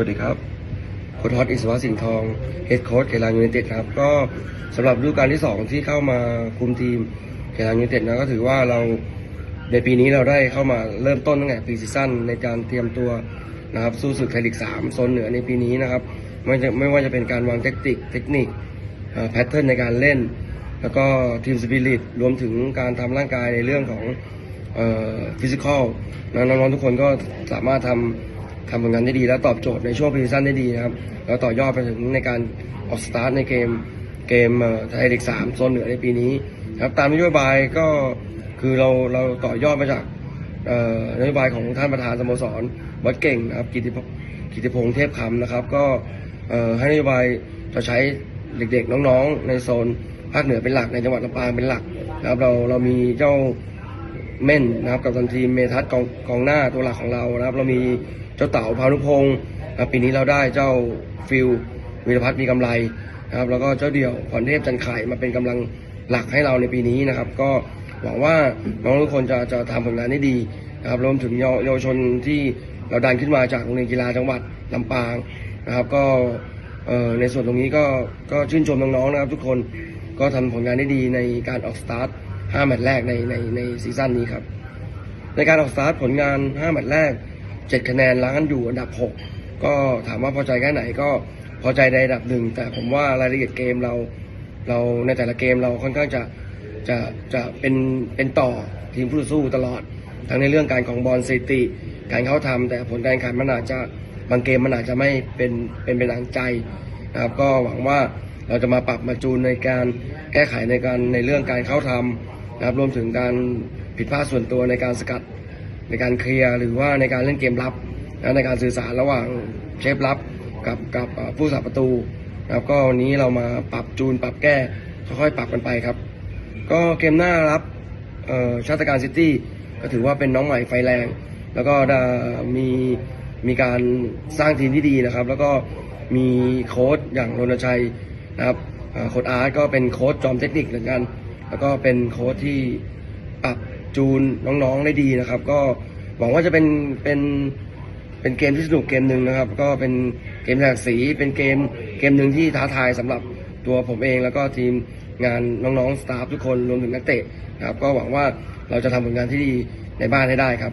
วัสดีครับโค้ชฮอตอิสวะสิงห์ทองเฮดโค้ชเขลังยูไนเต็ดครับ ก็สำหรับฤดูกาลที่ 2 ที่เข้ามาคุมทีมเขลังยูไนเต็ดนะก็ถือว่าเราในปีนี้เราได้เข้ามาเริ่มต้นตั้งแต่ปีซีซั่นในการเตรียมตัวนะครับสู้ศึกไทยลีก3โซนเหนือในปีนี้นะครับไม่ไม่ว่าจะเป็นการวางเทคนิคเทคนิคแพทเทิร์นในการเล่น แล้วก็ทีมสปิริตรวมถึงการทำร่างกายในเรื่องของฟิสิกอลนะน้องๆทุกคนก็สามารถทำ ทำผลงานได้ดี และตอบโจทย์ในช่วงพรีซีซั่นได้ดีนะครับ แล้วต่อยอดไปถึงในการออกสตาร์ทในเกมเกมไทยลีกสามโซนเหนือในปีนี้ครับตามนโยบายก็คือเราเราต่อยอดมาจากนโยบายของท่านประธานสโมสรวัดเก่งนะครับกิติพกิติพงษ์เทพคำนะครับ ก็ให้นโยบายจะใช้เด็กๆน้องๆ ในโซนภาคเหนือเป็นหลักในจังหวัดลำปางเป็นหลักนะครับเราเรามีเจ้า เม่นนะครับกับทันทีมเมทัศกองกองหน้าตัวหลักของเรานะครับ เรามีเจ้าเต๋าพานุพงศ์นะปีนี้เราได้เจ้าฟิลวิรพัฒน์มีกำไรนะครับแล้วก็เจ้าเดี่ยวพรเทพจันไข่มาเป็นกำลังหลักให้เราในปีนี้นะครับ ก็หวังว่าน้องทุกคนจะจะทำผลงานได้ดีนะครับรวมถึงเยาวเยาวชนที่เราดันขึ้นมาจากโรงเรียนกีฬาจังหวัดลำปางนะครับก็ในส่วนตรงนี้ก็ก็ชื่นชมน้องๆนะครับทุกคนก็ทำผลงานได้ดีในการออกสตาร์ท 5แมตช์แรกในในในซีซั่นนี้ครับ ในการออกสตาร์ทผลงาน 5 แมตช์แรก 7 คะแนนล้างอยู่อันดับ 6 ก็ถามว่าพอใจแค่ไหนก็พอใจในระดับหนึ่ง แต่ผมว่ารายละเอียดเกมเรา เราในแต่ละเกมเราค่อนข้างจะจะจะเป็นเป็นต่อทีมผู้สู้ตลอด ทั้งในเรื่องการของบอลสถิติ การเข้าทำแต่ผลการแข่งขันมันอาจจะบางเกมมันอาจจะไม่เป็นเป็นเป็นดังใจนะครับก็หวังว่าเราจะมาปรับมาจูนในการแก้ไขในการในเรื่องการเข้าทำ นะครับรวมถึงการผิดพลาดส่วนตัวในการสกัดในการเคลียร์หรือว่าในการเล่นเกมรับนะในการสื่อสารระหว่างเชฟรับกับกับผู้สับประตูนะครับก็วันนี้เรามาปรับจูนปรับแก้ค่อยๆปรับกันไปครับ ก็เกมหน้ารับชาติการซิตี้ก็ถือว่าเป็นน้องใหม่ไฟแรง แล้วก็ได้มีมีการสร้างทีมที่ดีนะครับ แล้วก็มีโค้ชอย่างรณชัยนะครับโค้ชอาร์ตก็เป็นโค้ชจอมเทคนิคเหมือนกัน แล้วก็เป็นโค้ชที่ปรับจูนน้องๆได้ดีนะครับ ก็หวังว่าจะเป็นเป็นเป็นเกมที่สนุกเกมหนึ่งนะครับ ก็เป็นเกมแหลกสีเป็นเกมเกมหนึ่งที่ท้าทายสำหรับตัวผมเองแล้วก็ทีมงานน้องๆสตาฟทุกคนรวมถึงนักเตะนะครับก็หวังว่าเราจะทำผลงานที่ดีในบ้านให้ได้ครับ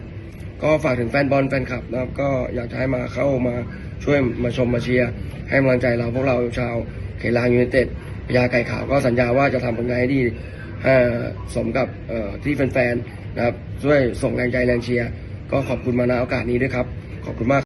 ก็ฝากถึงแฟนบอลแฟนคลับนะครับ ก็อยากจะให้มาเข้ามาช่วยมาชมมาเชียร์ให้กำลังใจเราพวกเราชาวเขลางยูไนเต็ดพญาไก่ขาวก็สัญญาว่าจะทำผลงานให้ดี สมกับที่แฟนๆนะครับช่วยส่งแรงใจแรงเชียร์ก็ขอบคุณมาณโอกาสนี้ด้วยครับ ขอบคุณมาก